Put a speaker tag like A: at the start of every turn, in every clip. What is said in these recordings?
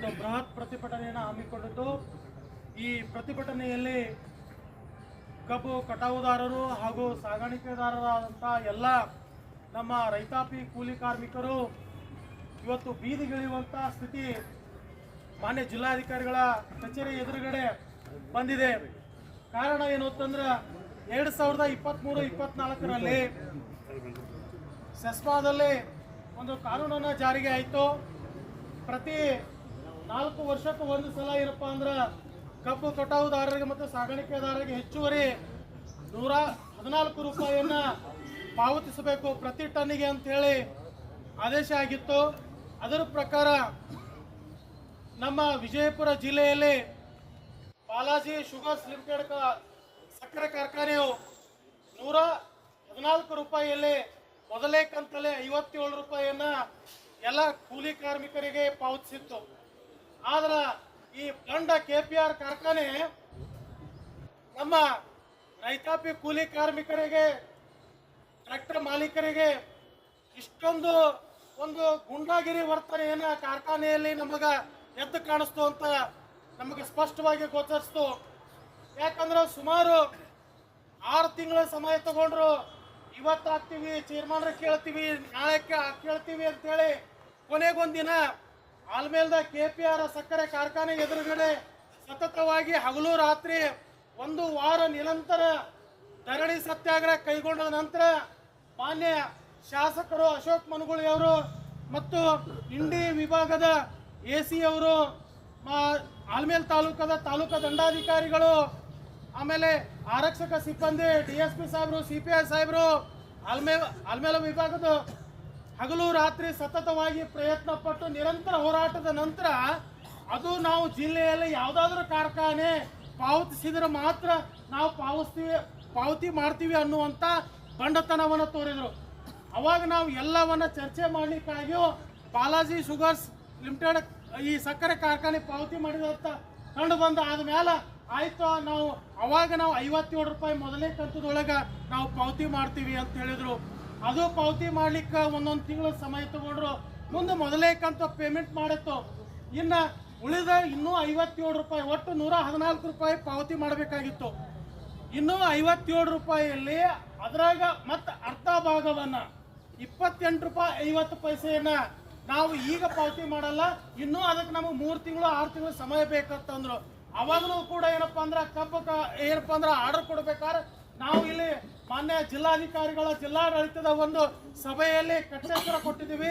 A: ಒಂದು ಬೃಹತ್ ಪ್ರತಿಭಟನೆಯನ್ನು ಹಮ್ಮಿಕೊಂಡಿದ್ದು. ಈ ಪ್ರತಿಭಟನೆಯಲ್ಲಿ ಕಬ್ಬು ಕಟಾವುದಾರರು ಹಾಗೂ ಸಾಗಾಣಿಕೆದಾರರಾದಂಥ ಎಲ್ಲ ನಮ್ಮ ರೈತಾಪಿ ಕೂಲಿ ಕಾರ್ಮಿಕರು ಇವತ್ತು ಬೀದಿಗಿಳಿಯುವಂಥ ಸ್ಥಿತಿ ಮಾನ್ಯ ಜಿಲ್ಲಾಧಿಕಾರಿಗಳ ಕಚೇರಿ ಎದುರುಗಡೆ ಬಂದಿದೆ. ಕಾರಣ ಏನು ಅಂತಂದ್ರೆ ಎರಡು ಸಾವಿರದ ಇಪ್ಪತ್ತ್ಮೂರು ಇಪ್ಪತ್ನಾಲ್ಕರಲ್ಲಿ ಸೆಸ್ಪಾದಲ್ಲಿ ಒಂದು ಕಾನೂನನ್ನು ಜಾರಿಗೆ ಆಯಿತು. ಪ್ರತಿ ನಾಲ್ಕು ವರ್ಷಕ್ಕೆ ಒಂದು ಸಲ ಏನಪ್ಪ ಅಂದ್ರೆ ಕಬ್ಬು ಕಟಾವುದಾರರಿಗೆ ಮತ್ತು ಸಾಗಾಣಿಕೆದಾರರಿಗೆ ಹೆಚ್ಚುವರಿ ನೂರ ಹದಿನಾಲ್ಕು ರೂಪಾಯಿಯನ್ನು ಪಾವತಿಸಬೇಕು ಪ್ರತಿ ಟನ್ನಿಗೆ ಅಂತೇಳಿ ಆದೇಶ ಆಗಿತ್ತು. ಅದರ ಪ್ರಕಾರ ನಮ್ಮ ವಿಜಯಪುರ ಜಿಲ್ಲೆಯಲ್ಲಿ ಬಾಲಾಜಿ ಶುಗರ್ಸ್ ಲಿಮಿಟೆಡ್ ಸಕ್ಕರೆ ಕಾರ್ಖಾನೆಯು ನೂರ ಹದಿನಾಲ್ಕು ರೂಪಾಯಿಯಲ್ಲಿ ಮೊದಲೇ ಕಂತಲೇ ಐವತ್ತೇಳು ರೂಪಾಯಿಯನ್ನು ಎಲ್ಲ ಕೂಲಿ ಕಾರ್ಮಿಕರಿಗೆ ಪಾವತಿಸಿತ್ತು. ಆದ್ರೆ ಈ ಗಂಡ ಕೆ ಪಿ ಆರ್ ಕಾರ್ಖಾನೆ ನಮ್ಮ ರೈತಾಪಿ ಕೂಲಿ ಕಾರ್ಮಿಕರಿಗೆ, ಟ್ರ್ಯಾಕ್ಟರ್ ಮಾಲೀಕರಿಗೆ ಇಷ್ಟೊಂದು ಒಂದು ಗುಂಡಾಗಿರಿ ವರ್ತನೆಯನ್ನ ಕಾರ್ಖಾನೆಯಲ್ಲಿ ನಮಗ ಎದ್ದು ಕಾಣಿಸ್ತು ಅಂತ ನಮಗೆ ಸ್ಪಷ್ಟವಾಗಿ ಗೋಚರಿಸ್ತು. ಯಾಕಂದ್ರೆ ಸುಮಾರು ಆರು ತಿಂಗಳ ಸಮಯ ತಗೊಂಡ್ರು ಇವತ್ತು ಹಾಕ್ತೀವಿ ಚೇರ್ಮನ್ರ ಕೇಳ್ತೀವಿ ನಾಳೆ ಕೇಳ್ತೀವಿ ಅಂತೇಳಿ ಕೊನೆಗೊಂದಿನ ಆಲ್ಮೇಲ್ದ ಕೆ ಪಿ ಆರ್ ಸಕ್ಕರೆ ಕಾರ್ಖಾನೆ ಎದುರುಗಡೆ ಸತತವಾಗಿ ಹಗಲು ರಾತ್ರಿ ಒಂದು ವಾರ ನಿರಂತರ ಧರಣಿ ಸತ್ಯಾಗ್ರಹ ಕೈಗೊಂಡ ನಂತರ ಮಾನ್ಯ ಶಾಸಕರು ಅಶೋಕ್ ಮನಗುಳಿ ಅವರು ಮತ್ತು ಇಂಡಿ ವಿಭಾಗದ ಎ ಸಿ ಅವರು ಆಲ್ಮೇಲ್ ತಾಲೂಕದ ತಾಲೂಕು ದಂಡಾಧಿಕಾರಿಗಳು, ಆಮೇಲೆ ಆರಕ್ಷಕ ಸಿಬ್ಬಂದಿ, ಡಿ ಎಸ್ ಪಿ ಸಾಹೇಬರು, ಸಿ ಪಿ ಐ ಸಾಹೇಬರು ಆಲ್ಮೇಲ್ ಆಲ್ಮೇಲ ವಿಭಾಗದ ಹಗಲು ರಾತ್ರಿ ಸತತವಾಗಿ ಪ್ರಯತ್ನ ಪಟ್ಟು ನಿರಂತರ ಹೋರಾಟದ ನಂತರ ಅದು ನಾವು ಜಿಲ್ಲೆಯಲ್ಲಿ ಯಾವುದಾದ್ರೂ ಕಾರ್ಖಾನೆ ಪಾವತಿಸಿದ್ರೆ ಮಾತ್ರ ನಾವು ಪಾವತಿಸ್ತೀವಿ ಪಾವತಿ ಮಾಡ್ತೀವಿ ಅನ್ನುವಂಥ ಬಂಡತನವನ್ನು ತೋರಿದರು. ಅವಾಗ ನಾವು ಎಲ್ಲವನ್ನ ಚರ್ಚೆ ಮಾಡಲಿಕ್ಕಾಗಿಯೂ ಬಾಲಾಜಿ ಶುಗರ್ಸ್ ಲಿಮಿಟೆಡ್ ಈ ಸಕ್ಕರೆ ಕಾರ್ಖಾನೆ ಪಾವತಿ ಮಾಡಿದಂತ ಕಂಡು ಬಂದ ಆದಮೇಲೆ ಆಯಿತು, ನಾವು ಅವಾಗ ನಾವು ಐವತ್ತೇಳು ರೂಪಾಯಿ ಮೊದಲನೇ ಕಂತದೊಳಗೆ ನಾವು ಪಾವತಿ ಮಾಡ್ತೀವಿ ಅಂತ ಹೇಳಿದ್ರು. ಅದು ಪಾವತಿ ಮಾಡ್ಲಿಕ್ಕೆ ಒಂದೊಂದು ತಿಂಗಳ ಸಮಯ ತಗೊಂಡ್ರು. ಮುಂದೆ ಮೊದಲೇ ಕಂತು ಪೇಮೆಂಟ್ ಮಾಡಿತ್ತು. ಇನ್ನು ಉಳಿದ ಇನ್ನೂ ಐವತ್ತೇಳು ರೂಪಾಯಿ, ಒಟ್ಟು ನೂರ ಹದಿನಾಲ್ಕು ರೂಪಾಯಿ ಪಾವತಿ ಮಾಡಬೇಕಾಗಿತ್ತು. ಇನ್ನೂ ಐವತ್ತೇಳು ರೂಪಾಯಿಯಲ್ಲಿ ಅದರಾಗ ಮತ್ತೆ ಅರ್ಧ ಭಾಗವನ್ನ, ಇಪ್ಪತ್ತೆಂಟು ರೂಪಾಯಿ ಐವತ್ತು ಪೈಸೆಯನ್ನ ನಾವು ಈಗ ಪಾವತಿ ಮಾಡಲ್ಲ. ಇನ್ನೂ ಅದಕ್ಕೆ ನಮಗೆ ಮೂರು ತಿಂಗಳು, ಆರು ತಿಂಗಳು ಸಮಯ ಬೇಕಂತಂದ್ರು ಅವಾಗಲೂ ಕೂಡ ಏನಪ್ಪ ಅಂದ್ರೆ ಕಬ್ಬು ಏನಪ್ಪ ಅಂದ್ರೆ ಆರ್ಡರ್ ಕೊಡ್ಬೇಕಾದ್ರೆ ನಾವು ಇಲ್ಲಿ ಮಾನ್ಯ ಜಿಲ್ಲಾಧಿಕಾರಿಗಳ ಜಿಲ್ಲಾಡಳಿತದ ಒಂದು ಸಭೆಯಲ್ಲಿ ಕಟ್ಟೆಚ್ಚರ ಕೊಟ್ಟಿದ್ದೀವಿ.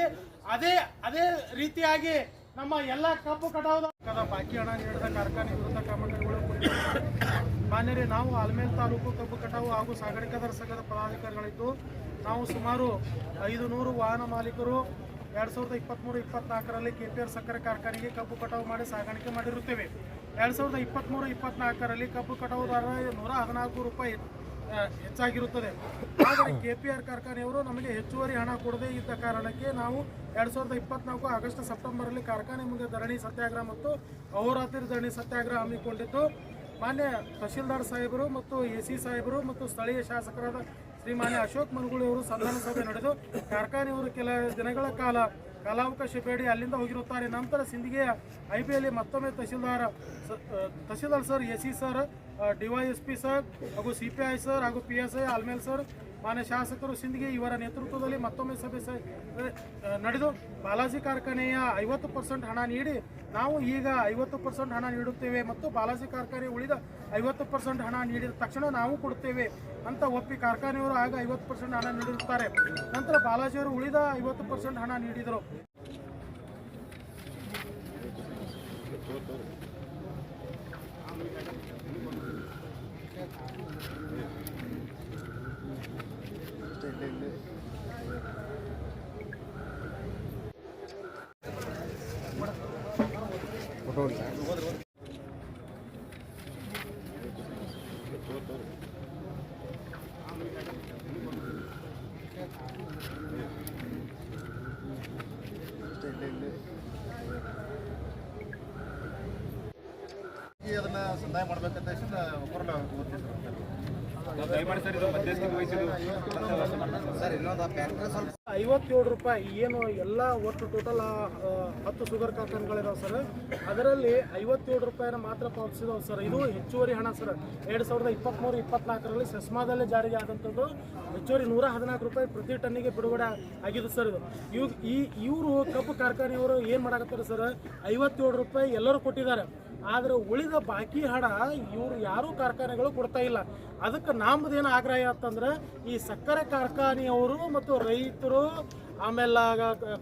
A: ಅದೇ ಅದೇ ರೀತಿಯಾಗಿ ನಮ್ಮ ಎಲ್ಲ ಕಬ್ಬು ಕಟಾವು ಬಾಕಿ ಹಣ ನೀಡಿದ ಕಾರ್ಖಾನೆ ವಿರುದ್ಧ ಕ್ರಮ ಕೈಗೊಳ್ಳಬೇಕು ಮಾನ್ಯರೇ, ನಾವು ಆಲ್ಮೇಲ್ ತಾಲೂಕು ಕಬ್ಬು ಕಟಾವು ಹಾಗೂ ಸಾಗಾಣಿಕೆದಾರ ಸಂಘದ ಪದಾಧಿಕಾರಿಗಳಿದ್ದು, ನಾವು ಸುಮಾರು ಐದು ನೂರು ವಾಹನ ಮಾಲೀಕರು ಎರಡು ಸಾವಿರದ ಇಪ್ಪತ್ತ್ಮೂರು ಇಪ್ಪತ್ನಾಲ್ಕರಲ್ಲಿ ಕೆ ಪಿ ಆರ್ ಸಕ್ಕರೆ ಕಾರ್ಖಾನೆಗೆ ಕಬ್ಬು ಕಟಾವು ಮಾಡಿ ಸಾಗಾಣಿಕೆ ಮಾಡಿರುತ್ತೇವೆ. ಎರಡು ಸಾವಿರದ ಇಪ್ಪತ್ತ್ಮೂರು ಇಪ್ಪತ್ನಾಲ್ಕರಲ್ಲಿ ಕಬ್ಬು ಕಟಾವುದಾರ ನೂರ ಹದಿನಾಲ್ಕು ರೂಪಾಯಿ ಹೆಚ್ಚಾಗಿರುತ್ತದೆ. ಆದರೆ ಕೆ ಪಿ ಆರ್ ಕಾರ್ಖಾನೆಯವರು ನಮಗೆ ಹೆಚ್ಚುವರಿ ಹಣ ಕೊಡದೇ ಇದ್ದ ಕಾರಣಕ್ಕೆ ನಾವು ಎರಡು ಸಾವಿರದ ಇಪ್ಪತ್ನಾಲ್ಕು ಆಗಸ್ಟ್ ಸೆಪ್ಟೆಂಬರಲ್ಲಿ ಕಾರ್ಖಾನೆ ಮುಂದೆ ಧರಣಿ ಸತ್ಯಾಗ್ರಹ ಮತ್ತು ಅಹೋರಾತ್ರಿ ಧರಣಿ ಸತ್ಯಾಗ್ರಹ ಹಮ್ಮಿಕೊಂಡಿದ್ದು. ಮಾನ್ಯ ತಹಶೀಲ್ದಾರ್ ಸಾಹೇಬರು ಮತ್ತು ಎ ಸಿ ಸಾಹೇಬರು ಮತ್ತು ಸ್ಥಳೀಯ ಶಾಸಕರಾದ ಶ್ರೀಮಾನ್ಯ ಅಶೋಕ್ ಮನಗುಳಿ ಅವರು ಸಂಧಾನ ಸಭೆ ನಡೆದು ಕಾರ್ಖಾನೆಯವರು ಕೆಲ ದಿನಗಳ ಕಾಲ ಕಾಲಾವಕಾಶ ಬೇಡಿ, ಅಲ್ಲಿಂದ ಹೋಗಿರುತ್ತಾರೆ. ನಂತರ ಸಿಂಧಿಗೆಯ ಐ ಬಿಯಲ್ಲಿ ಮತ್ತೊಮ್ಮೆ ತಹಶೀಲ್ದಾರ್ ಸ- tahsildar sir A C sir DYSP sir, ಹಾಗೂ ಸಿ ಪಿ ಐ ಸರ್ ಹಾಗೂ P S I Almel sir ಮಾನ್ಯ ಶಾಸಕರು ಸಿಂದಗಿ ಇವರ ನೇತೃತ್ವದಲ್ಲಿ ಮತ್ತೊಮ್ಮೆ ಸಭೆ ನಡೆದು ಬಾಲಾಜಿ ಕಾರ್ಖಾನೆಯ ಐವತ್ತು ಪರ್ಸೆಂಟ್ ಹಣ ನೀಡಿ ನಾವು ಈಗ ಐವತ್ತು ಪರ್ಸೆಂಟ್ ಹಣ ನೀಡುತ್ತೇವೆ ಮತ್ತು ಬಾಲಾಜಿ ಕಾರ್ಖಾನೆ ಉಳಿದ ಐವತ್ತು ಪರ್ಸೆಂಟ್ ಹಣ ನೀಡಿದ ತಕ್ಷಣ ನಾವು ಕೊಡುತ್ತೇವೆ ಅಂತ ಒಪ್ಪಿ ಕಾರ್ಖಾನೆಯವರು ಆಗ ಐವತ್ತು ಪರ್ಸೆಂಟ್ ಹಣ ನೀಡಿರುತ್ತಾರೆ. ನಂತರ ಬಾಲಾಜಿಯವರು ಉಳಿದ ಐವತ್ತು ಪರ್ಸೆಂಟ್ ಹಣ ನೀಡಿದರು.
B: ಅದನ್ನ ಸಂದಾಯ ಮಾಡ್ಬೇಕಂತ ಹೇಳಿ ಒಬ್ಬರಲ್ಲ
C: ದಯಮಾಡಿ
A: ಐವತ್ತೇಳು ರೂಪಾಯಿ ಏನು ಎಲ್ಲ ಒಟ್ಟು ಟೋಟಲ್ ಹತ್ತು ಶುಗರ್ ಕಾರ್ಖಾನೆಗಳಿದಾವೆ ಸರ್ ಅದರಲ್ಲಿ ಐವತ್ತೇಳು ರೂಪಾಯಿನ ಮಾತ್ರ ಪಾವತಿಸಿದಾವೆ ಸರ್ ಇದು ಹೆಚ್ಚುವರಿ ಹಣ ಸರ್ ಎರಡು ಸಾವಿರದ ಇಪ್ಪತ್ತ್ಮೂರು ಇಪ್ಪತ್ನಾಲ್ಕರಲ್ಲಿ ಸೆಸ್ಮಾದಲ್ಲೇ ಜಾರಿಗೆ ಆದಂಥದ್ದು ಹೆಚ್ಚುವರಿ ನೂರ ಹದಿನಾಲ್ಕು ರೂಪಾಯಿ ಪ್ರತಿ ಟನ್ನಿಗೆ ಬಿಡುಗಡೆ ಆಗಿದೆ ಸರ್ ಇದು. ಇವ್ ಈ ಇವರು ಕಬ್ಬು ಕಾರ್ಖಾನೆಯವರು ಏನು ಮಾಡಾಕತ್ತಾರೆ ಸರ್ ಐವತ್ತೇಳು ರೂಪಾಯಿ ಎಲ್ಲರೂ ಕೊಟ್ಟಿದ್ದಾರೆ. ಆದ್ರೆ ಉಳಿದ ಬಾಕಿ ಹಣ ಇವರು ಯಾರೂ ಕಾರ್ಖಾನೆಗಳು ಕೊಡ್ತಾ ಇಲ್ಲ. ಅದಕ್ಕೆ ನಮ್ದೇನು ಆಗ್ರಹ ಅಂತಂದ್ರೆ ಈ ಸಕ್ಕರೆ ಕಾರ್ಖಾನೆಯವರು ಮತ್ತು ರೈತರು, ಆಮೇಲೆ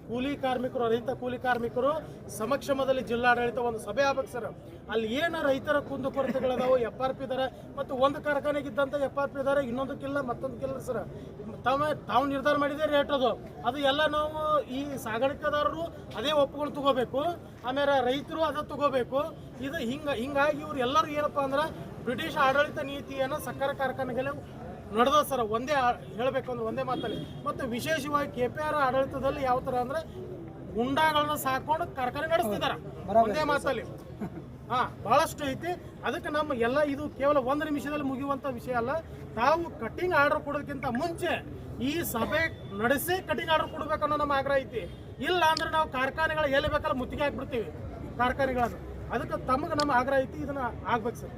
A: ಕೂಲಿ ಕಾರ್ಮಿಕರು, ರೈತ ಕೂಲಿ ಕಾರ್ಮಿಕರು ಸಮಕ್ಷಮದಲ್ಲಿ ಜಿಲ್ಲಾಡಳಿತ ಒಂದು ಸಭೆ ಆಗ್ಬೇಕು ಸರ್. ಅಲ್ಲಿ ಏನು ರೈತರ ಕುಂದು ಕೊರತೆಗಳದಾವು ಎಫ್ ಆರ್ ಪಿ ದರ ಮತ್ತು ಒಂದು ಕಾರ್ಖಾನೆಗಿದ್ದಂಥ ಎಫ್ ಆರ್ ಪಿ ದರ ಇನ್ನೊಂದಕ್ಕಿಲ್ಲ, ಮತ್ತೊಂದಕ್ಕಿಲ್ಲ ಸರ್. ತಾವ ತಾವು ನಿರ್ಧಾರ ಮಾಡಿದೆ ರೇಟ್ ಅದು. ಅದು ಎಲ್ಲ ನಾವು ಈ ಸಾಗಾಣಿಕೆದಾರರು ಅದೇ ಒಪ್ಪುಗಳು ತಗೋಬೇಕು. ಆಮೇಲೆ ರೈತರು ಅದ ತಗೋಬೇಕು. ಇದು ಹಿಂಗ ಹಿಂಗಾಗಿ ಇವ್ರು ಎಲ್ಲರೂ ಏನಪ್ಪಾ ಅಂದ್ರೆ ಬ್ರಿಟಿಷ್ ಆಡಳಿತ ನೀತಿಯನ್ನು ಸಕ್ಕರೆ ಕಾರ್ಖಾನೆಗಳು ನಡೆದ ಸರ್. ಒಂದೇ ಹೇಳಬೇಕು ಅಂದ್ರೆ ಒಂದೇ ಮಾತಲ್ಲಿ. ಮತ್ತು ವಿಶೇಷವಾಗಿ ಕೆ ಪಿ ಆರ್ ಆಡಳಿತದಲ್ಲಿ ಯಾವ ಥರ ಅಂದ್ರೆ ಗುಂಡಾಗಳನ್ನ ಸಾಕೊಂಡು ಕಾರ್ಖಾನೆ ನಡೆಸ್ತಿದ್ದಾರೆ ಒಂದೇ ಮಾತಲ್ಲಿ. ಹಾ ಬಹಳಷ್ಟು ಐತಿ. ಅದಕ್ಕೆ ನಮ್ಮ ಎಲ್ಲ ಇದು ಕೇವಲ ಒಂದು ನಿಮಿಷದಲ್ಲಿ ಮುಗಿಯುವಂಥ ವಿಷಯ ಅಲ್ಲ. ತಾವು ಕಟಿಂಗ್ ಆರ್ಡರ್ ಕೊಡೋದಕ್ಕಿಂತ ಮುಂಚೆ ಈ ಸಭೆ ನಡೆಸಿ ಕಟಿಂಗ್ ಆರ್ಡರ್ ಕೊಡ್ಬೇಕನ್ನೋ ನಮ್ಮ ಆಗ್ರಹ ಐತಿ. ಇಲ್ಲ ಅಂದ್ರೆ ನಾವು ಕಾರ್ಖಾನೆಗಳು ಎಲ್ಲಿ ಬೇಕಲ್ಲ ಮುತ್ತಿಗೆ ಹಾಕ್ಬಿಡ್ತೀವಿ. ಕಾರ್ಖಾನೆಗಳನ್ನು. ಅದಕ್ಕೆ ತಮಗೆ ನಮ್ಮ ಆಗ್ರಹ ಐತಿ ಇದನ್ನ ಆಗ್ಬೇಕು ಸರ್.